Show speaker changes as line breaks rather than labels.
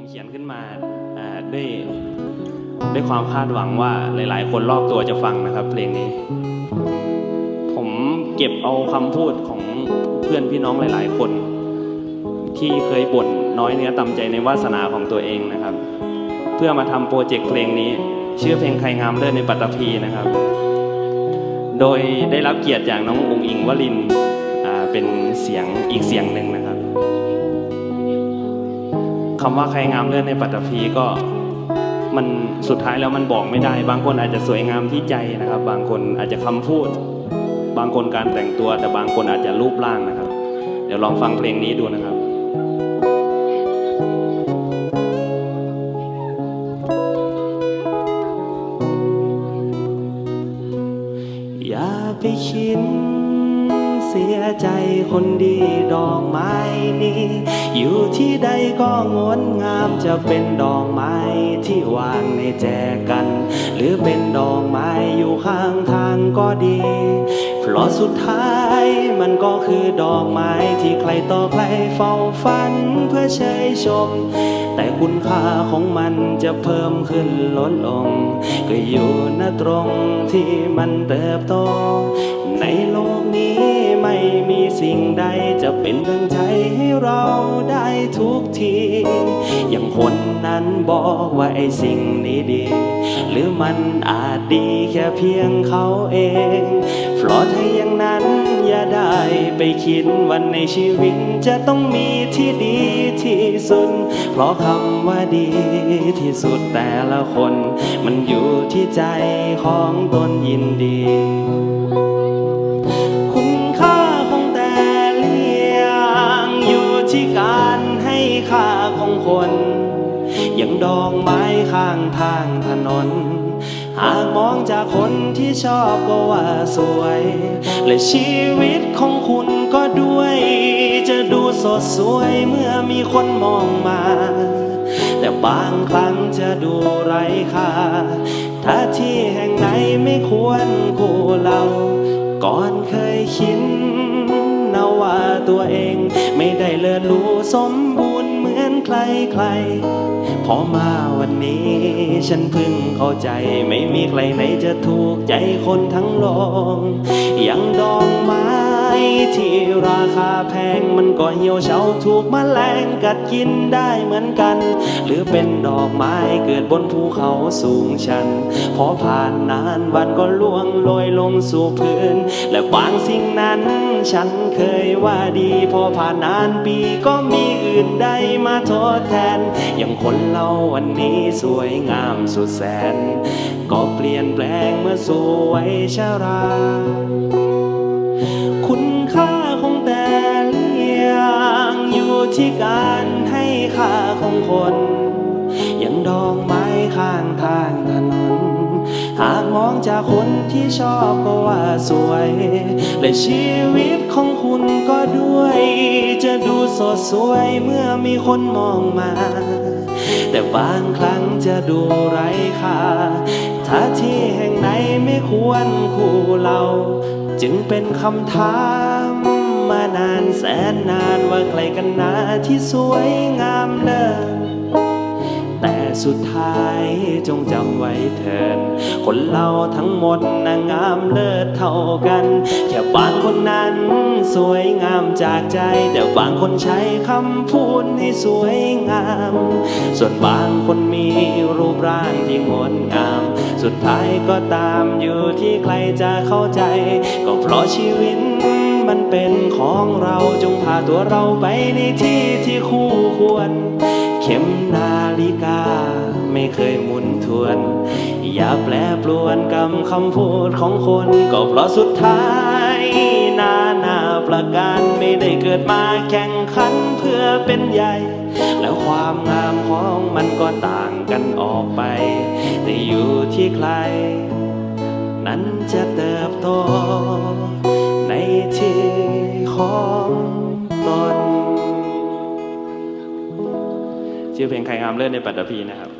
ผมเขียนขึ้นมาด้วยด้วยความคาดหวังว่าหลาย ๆ คนรอบตัวจะฟังนะครับ เพลงนี้ ผมเก็บเอาคำพูดของเพื่อนพี่น้องหลาย ๆ คน ที่เคยบ่นน้อยเนื้อต่ำใจในวาสนาของตัวเองนะครับ เพื่อมาทำโปรเจกต์เพลงนี้ ชื่อเพลงใครงามเลิศในปัตตภีนะครับ โดยได้รับเกียรติจากน้องอุ๋งอิงวลินเป็นเสียงอีกเสียงหนึ่งนะครับ คำว่าใครงามเลิศในปัตตภีก็มันสุดท้ายแล้วมันบอกไม่ได้ บางคนอาจจะสวยงามที่ใจนะครับ บางคนอาจจะคำพูด บางคนการแต่งตัว แต่บางคนอาจจะรูปร่างนะครับ เดี๋ยวลองฟังเพลงนี้ดูนะครับอย่าไปคิด เสียใจคนดีดอกไม้นี้ อยู่ที่ใดก็งดงามจะเป็นดอกไม้ที่วางในแจกัน หรือเป็นดอกไม้อยู่ข้างทางก็ดี เพราะสุดท้ายมันก็คือดอกไม้ที่ใครต่อใครเฝ้าฝันเพื่อเชยชม แต่คุณค่าของมันจะเพิ่มขึ้นลดลง ก็อยู่ณตรงที่มันเติบโตใน สิ่งใดจะเป็นดังใจให้เราได้ทุกที อย่างคนนั้นบอกว่าไอ้สิ่งนี้ดี หรือมันอาจดีแค่เพียงเขาเองเพราะถ้าอย่างนั้นอย่าได้ไปคิดวันในชีวิตจะต้องมีที่ดีที่สุด เพราะคำว่าดีที่สุดแต่ละคน มันอยู่ที่ใจของตนยินดี ย่างดอกไม้ข้างทางถนน หากมองจากคนที่ชอบก็ว่าสวย และชีวิตของคุณก็ด้วย จะดูสดสวยเมื่อมีคนมองมา แต่บางครั้งจะดูไร้ค่า ถ้าที่แห่งไหนไม่ควรคู่เรา ก่อนเคยคิดนะว่าตัวเองไม่ได้เลิศรู้สมบูรณ์เหมือนใครใคร อมาวันนี้ ฉันเพิ่งเข้าใจไม่มีใครไหนจะถูกใจคนทั้งโลกยังดอ ที่ราคาแพงมันก็เหี่ยวเฉาถูกมแมลงกัดกินได้เหมือนกัน หรือเป็นดอกไม้เกิดบนภูเขาสูงชัน พอผ่านนานวันก็ล่วงโรยลงสู่พื้น และบางสิ่งนั้นฉันเคยว่าดี พอผ่านนานปีก็มีอื่นใดมาทดแทน อย่างคนเราวันนี้สวยงามสุดแสน ก็เปลี่ยนแปลงเมื่อสู่วัยชรา ที่การให้ค่าของคน อย่างดอกไม้ข้างทางถนน หากมองจากคนที่ชอบก็ว่าสวย และชีวิตของคุณก็ด้วย จะดูสดสวยเมื่อมีคนมองมา แต่บางครั้งจะดูไร้ค่าถ้าที่แห่งไหนไม่ควรคู่เรา จึงเป็นคำถาม แสนนานว่าใครกันนาที่สวยงามเลิศแต่สุดท้ายจงจำไว้เถิดคนเราทั้งหมดนางงามเลิศเท่ากัน แค่บางคนนั้นสวยงามจากใจ แต่บางคนใช้คำพูดให้สวยงาม ส่วนบางคนมีรูปร่างที่งดงาม สุดท้ายก็ตามอยู่ที่ใครจะเข้าใจ ก็เพราะชีวิต มันเป็นของเราจงพาตัวเราไปในที่ที่คู่ควร เข็มนาฬิกาไม่เคยหมุนทวน อย่าแปลปรวนกำคำพูดของคน ก็เพราะสุดท้ายนานาประการไม่ได้เกิดมาแข่งขันเพื่อเป็นใหญ่ แล้วความงามของมันก็ต่างกันออกไป แต่อยู่ที่ใคร นั้นจะเติบโต ชื่อเพลงใครงามเลิศในปัตตภีนะครับ